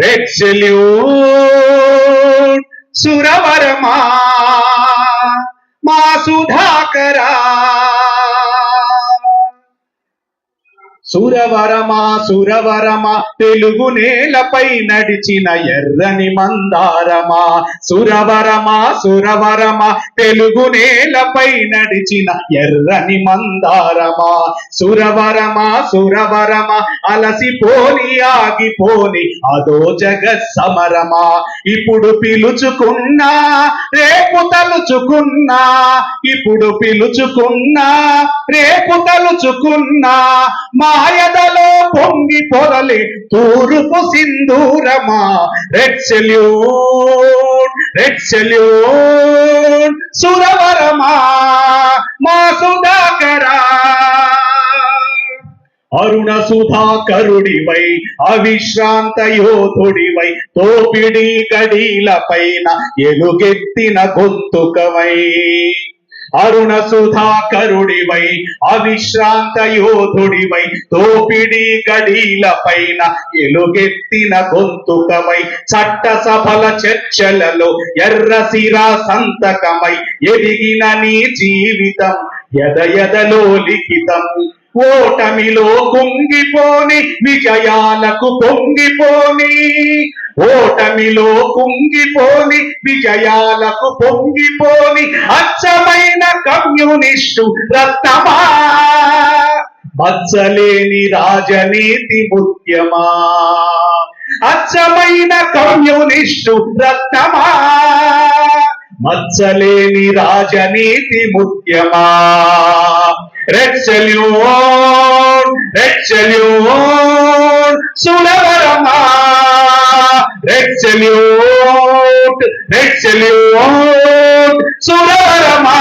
Red salute సురవరమా మా సుధాకరా సురవరమా సురవరమా తెలుగు నేలపై నడిచిన ఎర్రని మందారమా. సురవరమా సురవరమా తెలుగు నేలపై నడిచిన ఎర్రని మందారమా. సురవరమా సురవరమా అలసిపోని ఆగిపోని అదో జగత్ సమరమా ఇప్పుడు పిలుచుకున్నా రేపు తలుచుకున్నా ఇప్పుడు పిలుచుకున్నా రేపు తలుచుకున్నా మాయదలో పొంగి పొరలి తూర్పు సింధూరమా. రెడ్ సెల్యూట్ రెడ్ సెల్యూట్ సురవరమా మా సుధాకరా. అరుణ సుధాకరుడివై అవిశ్రాంత యోధుడివై తోపిడి గడీల పైన ఎలుగెత్తిన గొంతుకవై. అరుణ సుధాకరుడివై అవిశ్రాంత యోధుడివై తోపిడి గడీల పైన ఎలుగెత్తిన గొంతుకమై చట్ట సభల చర్చలలో ఎర్ర సిరా సంతకమై ఎదిగిన నీ జీవితం ఎద ఎదలో లిఖితం. ఓటమిలో కుంగిపోని విజయాలకు పొంగిపోని. ఓటమిలో కుంగిపోని విజయాలకు పొంగిపోని అచ్చమైన కమ్యూనిస్టు రత్నమా మచ్చలేని రాజనీతి ముఖ్యమా అచ్చమైన కమ్యూనిస్టు రత్నమా మచ్చలేని రాజనీతి ముఖ్యమా రెడ్ సెల్యూట్ రెడ్ సెల్యూట్ సురవరమా రెడ్ సెల్యూట్ రెడ్ సెల్యూట్ సురవరమా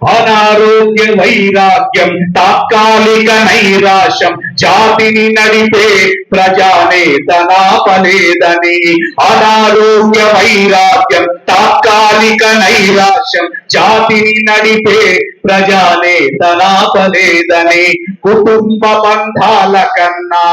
అనారోగ్య వైరాగ్యం తాత్కాలిక నైరాశ్యం జాతిని నడిపే ప్రజానేతనాపలేదని అనారోగ్య వైరాగ్యం తాత్కాలిక నైరాశ్యం జాతిని నడిపే ప్రజానేతనాపలేదని కుటుంబ బంధాల కన్నా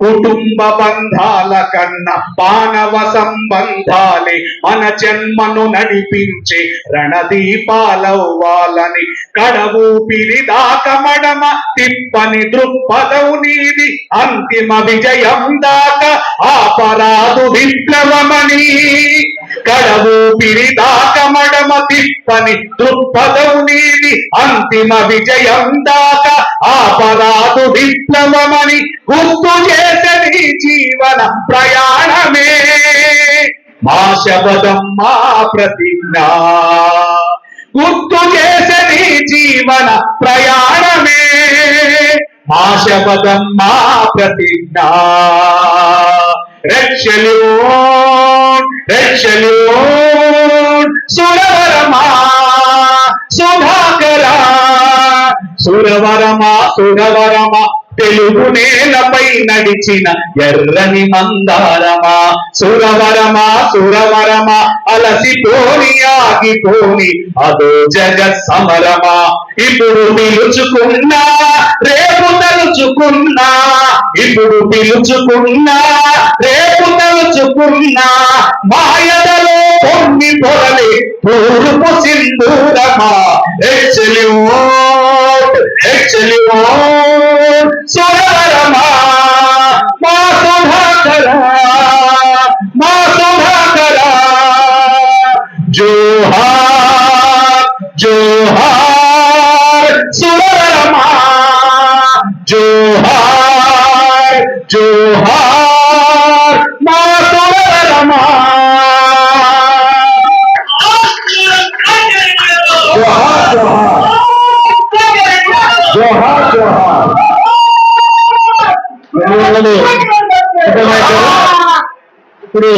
కుటుంబ బంధాల కన్నా మానవ సంబంధాలే మన జన్మను నడిపించే రణదీపాలవ్వాలని కడవూపిరి దాకా మడమ తిప్పని దృక్పథవు నీది అంతిమ విజయం దాక ఆపరాదు విప్లవమని. కడవూపిరి దాకా మడమ తిప్పని దృక్పథవు నీది అంతిమ విజయం ఆ కాదు విప్లవమని గుర్తు చేసని జీవన ప్రయాణమే. మా శబదం మా ప్రతిజ్ఞ. గుర్తు చేసని జీవన ప్రయాణమే. మా శబదం మా ప్రతిజ్ఞ. రక్షలు రక్షలు సురవరమా సురవరమా సురవరమా తెలుగు నేలపై నడిచిన ఎర్రని మందారమా. సురవరమా సురవరమా అలసిపోని ఆగిపోని అదో జగత్ సమరమా. ఇప్పుడు పిలుచుకున్నా రేపు తలుచుకున్నా ఇప్పుడు పిలుచుకున్నా రేపు తలుచుకున్నా మాయదలో కొన్ని పొరలి పూరుపు సింధూరమా. ఎచ్చలివోట్ ఎచ్చలివోట్ సురవరమా మా సుధాకర మా సుధాకర జోహార్ జోహార్ సురవరమా జోహార్ జోహార్ మా సురవరమా ఇప్పుడు